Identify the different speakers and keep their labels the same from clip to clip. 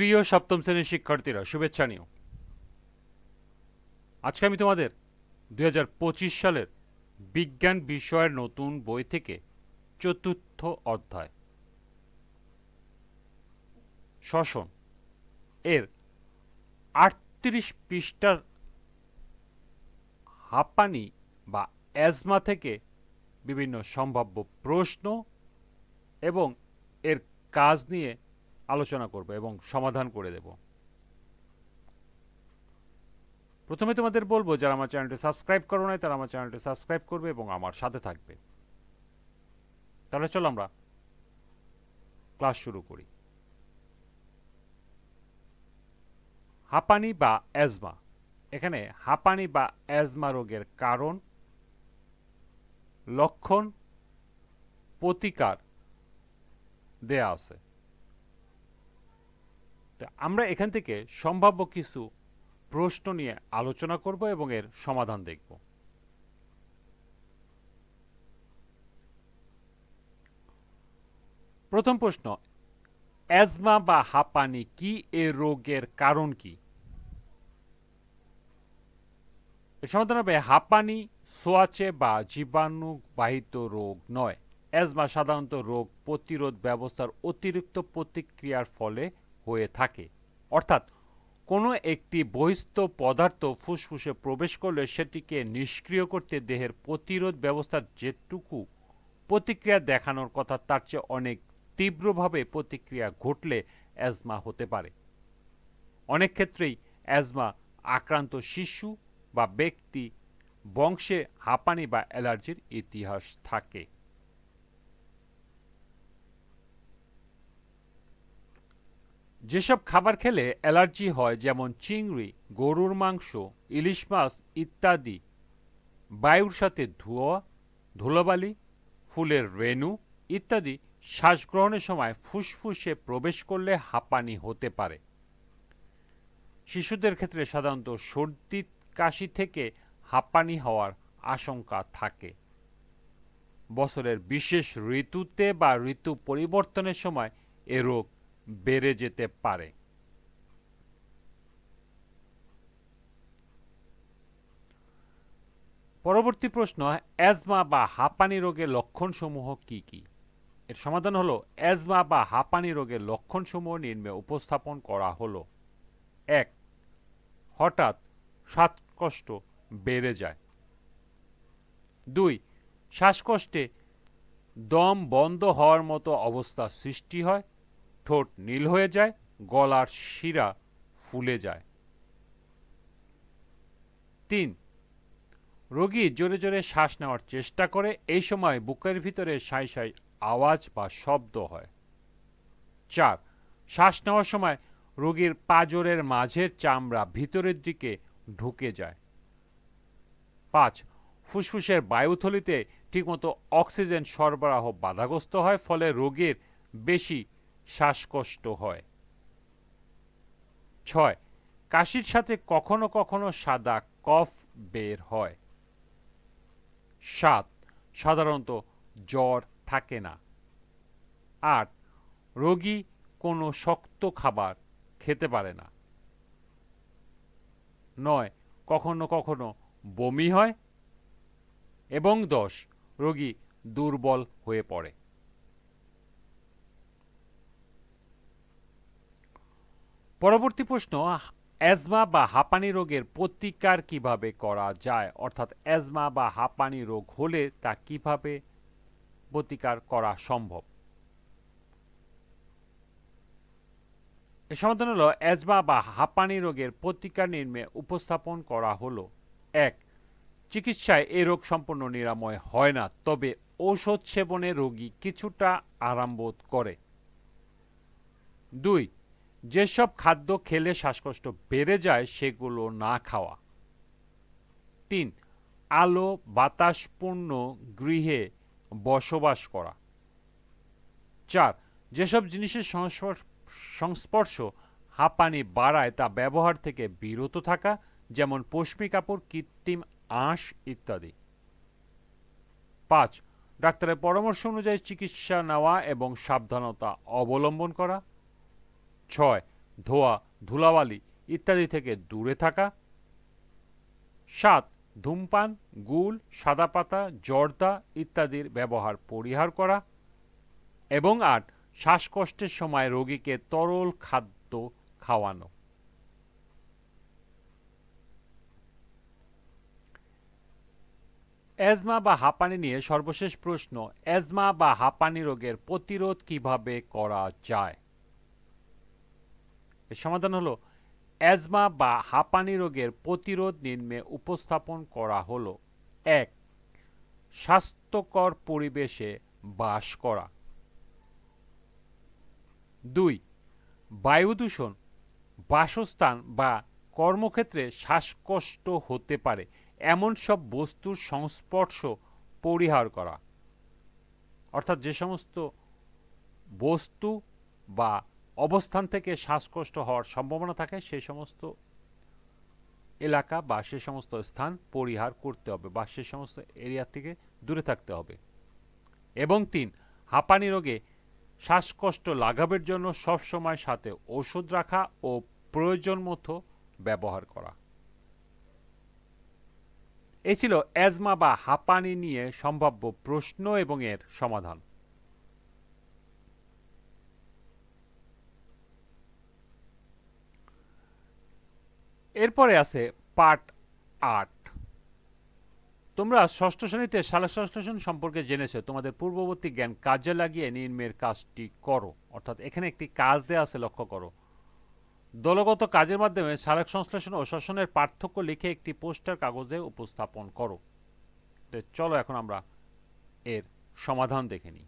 Speaker 1: প্রিয় সপ্তম শ্রেণির শিক্ষার্থীরা, শুভেচ্ছা নিও। আজকে আমি তোমাদের দু হাজার পঁচিশ সালের বিজ্ঞান বিষয়ের নতুন বই থেকে চতুর্থ অধ্যায় শ্বসন এর আটত্রিশ পৃষ্ঠার হাঁপানি বা অ্যাজমা থেকে বিভিন্ন সম্ভাব্য প্রশ্ন এবং এর কাজ নিয়ে আলোচনা করব এবং সমাধান করে দেব। প্রথমে তোমাদের বলব, যারা আমার চ্যানেলটি সাবস্ক্রাইব করো নাই, তারা আমার চ্যানেলটি সাবস্ক্রাইব করবে এবং আমার সাথে থাকবে। তাহলে চলো আমরা ক্লাস শুরু করি। হাঁপানি বা অ্যাজমা। এখানে হাঁপানি বা অ্যাজমা রোগের কারণ, লক্ষণ, প্রতিকার দেয়া আছে। তো আমরা এখান থেকে সম্ভাব্য কিছু প্রশ্ন নিয়ে আলোচনা করব এবং এর সমাধান দেখব। প্রথম প্রশ্ন, অ্যাজমা বা হাঁপানি কি এ রোগের কারণ কি? সমাধান হবে, হাঁপানি সোয়াচে বা জীবাণুবাহিত রোগ নয়। অ্যাজমা সাধারণত রোগ প্রতিরোধ ব্যবস্থার অতিরিক্ত প্রতিক্রিয়ার ফলে হয়ে থাকে। অর্থাৎ কোনো একটি বহিস্থ পদার্থ ফুসফুসে প্রবেশ করলে সেটিকে নিষ্ক্রিয় করতে দেহের প্রতিরোধ ব্যবস্থার যেটুকু প্রতিক্রিয়া দেখানোর কথা, তার চেয়ে অনেক তীব্রভাবে প্রতিক্রিয়া ঘটলে অ্যাজমা হতে পারে। অনেক ক্ষেত্রেই অ্যাজমা আক্রান্ত শিশু বা ব্যক্তি, বংশে হাঁপানি বা অ্যালার্জির ইতিহাস থাকে। যেসব খাবার খেলে অ্যালার্জি হয়, যেমন চিংড়ি, গরুর মাংস, ইলিশ মাছ ইত্যাদি। বায়ুর সাথে ধোঁয়া, ধুলোবালি, ফুলের রেণু ইত্যাদি শ্বাসগ্রহণের সময় ফুসফুসে প্রবেশ করলে হাঁপানি হতে পারে। শিশুদের ক্ষেত্রে সাধারণত সর্দি, কাশি থেকে হাঁপানি হওয়ার আশঙ্কা থাকে। বছরের বিশেষ ঋতুতে বা ঋতু পরিবর্তনের সময় এ রোগ বেড়ে যেতে পারে। পরবর্তী প্রশ্ন, অ্যাজমা বা হাঁপানি রোগের লক্ষণসমূহ কি কি? এর সমাধান হলো, অ্যাজমা বা হাঁপানি রোগের লক্ষণসমূহ নিম্নে উপস্থাপন করা হলো। এক, হঠাৎ শ্বাসকষ্ট বেড়ে যায়। দুই, শ্বাসকষ্টে দম বন্ধ হওয়ার মতো অবস্থা সৃষ্টি হয়। ঠোঁট নীল হয়ে যায়, গলার শিরা ফুলে যায়। তিন, রোগী জোরে জোরে শ্বাস নেওয়ার চেষ্টা করে, এই সময় বুকের ভিতরে সাই সাই আওয়াজ বা শব্দ হয়। চার, শ্বাস নেওয়ার সময় রোগীর পাজরের মাঝের চামড়া ভিতরের দিকে ঢুকে যায়। পাঁচ, ফুসফুসের বায়ুথলিতে ঠিকমতো অক্সিজেন সরবরাহ বাধাগ্রস্ত হয়, ফলে রোগীর বেশি শ্বাসকষ্ট হয়। ছয়, কাশির সাথে কখনো কখনো সাদা কফ বের হয়। সাত, সাধারণত জ্বর থাকে না। আট, রোগী কোনো শক্ত খাবার খেতে পারে না। নয়, কখনো কখনো বমি হয়। এবং দশ, রোগী দুর্বল হয়ে পড়ে। পরবর্তী প্রশ্ন অ্যাজমা বা হাঁপানি রোগের প্রতিকার কীভাবে করা যায়? অর্থাৎ অ্যাজমা বা হাঁপানি রোগ হলে তা কীভাবে প্রতিকার করা সম্ভব? এর সমাধান হলো, অ্যাজমা বা হাঁপানি রোগের প্রতিকার নির্মে উপস্থাপন করা হলো। এক, চিকিৎসায় এ রোগ সম্পূর্ণ নিরাময় হয় না, তবে ঔষধ সেবনে রোগী কিছুটা আরাম বোধ করে। দুই যেসব খাদ্য খেলে শ্বাসকষ্ট বেড়ে যায়, সেগুলো না খাওয়া। তিন, আলো, বাতাসপূর্ণ গৃহে বসবাস করা। চার, যেসব জিনিসের সংস্পর্শ হাঁপানি বাড়ায়, তা ব্যবহার থেকে বিরত থাকা, যেমন পশমি কাপড়, কৃত্রিম আঁশ ইত্যাদি। পাঁচ, ডাক্তারের পরামর্শ অনুযায়ী চিকিৎসা নেওয়া এবং সাবধানতা অবলম্বন করা। ছয়, ধোয়া, ধুলাবালি ইত্যাদি থেকে দূরে থাকা। সাত, ধূমপান, গুল, সাদা পাতা, জর্দা ইত্যাদির ব্যবহার পরিহার করা। এবং আট, শ্বাসকষ্টের সময় রোগীকে তরল খাদ্য খাওয়ানো। অ্যাজমা বা হাঁপানি নিয়ে সর্বশেষ প্রশ্ন, অ্যাজমা বা হাঁপানি রোগের প্রতিরোধ কীভাবে করা যায়? সমাধান হলো, অ্যাজমা বা হাঁপানি রোগের প্রতিরোধ নিম্নে উপস্থাপন করা হলো। এক, স্বাস্থ্যকর পরিবেশে বাস করা। দুই, বায়ু দূষণ, বাসস্থান বা কর্মক্ষেত্রে শ্বাসকষ্ট হতে পারে, এমন সব বস্তুর সংস্পর্শ পরিহার করা। অর্থাৎ যে সমস্ত বস্তু বা অবস্থান থেকে শ্বাসকষ্ট হওয়ার সম্ভাবনা থাকে, সে সমস্ত এলাকা বা সে সমস্ত স্থান পরিহার করতে হবে বা সে সমস্ত এরিয়া থেকে দূরে থাকতে হবে। এবং তিন, হাঁপানি রোগে শ্বাসকষ্ট লাঘবের জন্য সবসময় সাথে ওষুধ রাখা ও প্রয়োজন মতো ব্যবহার করা। এই ছিল অ্যাজমা বা হাঁপানি নিয়ে সম্ভাব্য প্রশ্ন এবং এর সমাধান। এরপরে আছে পার্ট আট। তোমরা ষষ্ঠ শ্রেণীতে সালা সংশ্লেষণ সম্পর্কে জেনেছো, তোমাদের পূর্ববর্তী জ্ঞান কাজে লাগিয়ে নির্মের কাজটি করো। অর্থাৎ এখানে একটি কাজ দেওয়া আছে, লক্ষ্য করো। দলগত কাজের মাধ্যমে সালেক সংশ্লেষণ ও শ্বসনের পার্থক্য লিখে একটি পোস্টার কাগজে উপস্থাপন করো। চলো এখন আমরা এর সমাধান দেখে নিই।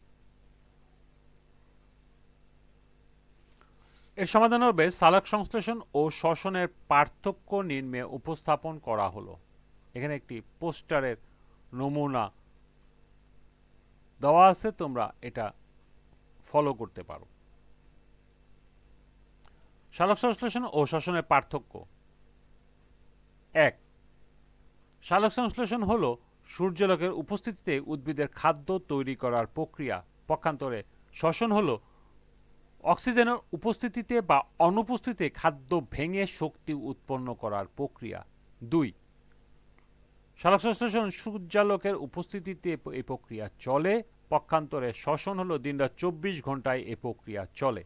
Speaker 1: এর সমাধান হবে সালাক সংশ্লেষণ ও শ্বসনের পার্থক্য নির্মে উপস্থাপন করা হলো। এখানে একটি পোস্টারের নমুনা দেওয়া আছে, তোমরা এটা ফলো করতে পারো। সালোক সংশ্লেষণ ও শ্বসনের পার্থক্য। এক, সালোক সংশ্লেষণ হল সূর্যালোকের উপস্থিতিতে উদ্ভিদের খাদ্য তৈরি করার প্রক্রিয়া। পক্ষান্তরে শ্বসন হল অক্সিজেনের উপস্থিতিতে বা অনুপস্থিতিতে খাদ্য ভেঙে শক্তি উৎপন্ন করার প্রক্রিয়া। দুই সালোক সংশ্লেষণ সূর্যালোকের উপস্থিতিতে এই প্রক্রিয়া চলে। পক্ষান্তরে শ্বসন হলো দিনরাত চব্বিশ ঘন্টায় এই প্রক্রিয়া চলে।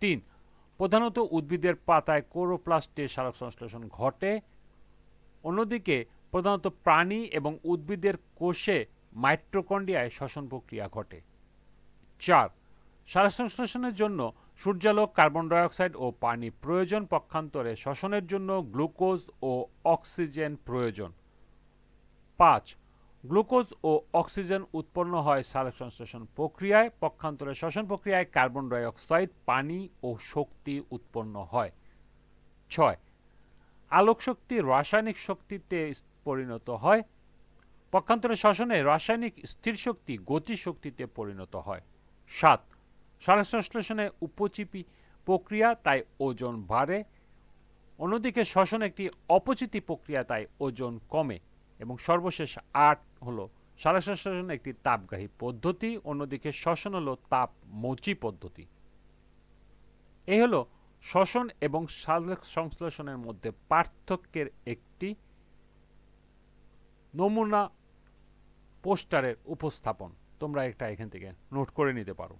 Speaker 1: তিন, প্রধানত উদ্ভিদের পাতায় কোরোপ্লাস্টে সালোক সংশ্লেষণ ঘটে। অন্যদিকে প্রধানত প্রাণী এবং উদ্ভিদের কোষে মাইট্রোকন্ডিয়ায় শ্বসন প্রক্রিয়া ঘটে। চার সালোক সংশ্লেষণের জন্য সূর্যালোক, কার্বন ডাইঅক্সাইড ও পানি প্রয়োজন পক্ষান্তরে শ্বসনের জন্য গ্লুকোজ ও অক্সিজেন প্রয়োজন। পাঁচ, গ্লুকোজ ও অক্সিজেন উৎপন্ন হয় সালোক সংশ্লেষণ প্রক্রিয়ায়। পক্ষান্তরে শ্বসন প্রক্রিয়ায় কার্বন ডাইঅক্সাইড, পানি ও শক্তি উৎপন্ন হয়। ছয় আলোক শক্তি রাসায়নিক শক্তিতে পরিণত হয়। পক্ষান্তরে শ্বসনে রাসায়নিক স্থির শক্তি গতি শক্তিতে পরিণত হয়। সাত সালোক সংশ্লেষণে উপচিপি প্রক্রিয়া, তাই ওজন বাড়ে। অন্যদিকে শ্বসন একটি অপচিতি প্রক্রিয়া, তাই ওজন কমে। এবং সর্বশেষ আট হলো সারাশ্বাসন একটি তাপগাহী পদ্ধতি, অন্যদিকে শ্বসন হলো তাপ মোচি পদ্ধতি। এই হলো শ্বসন এবং সংশ্লেষণের মধ্যে পার্থক্যের একটি নমুনা পোস্টারের উপস্থাপন। তোমরা এটা এখান থেকে নোট করে নিতে পারো।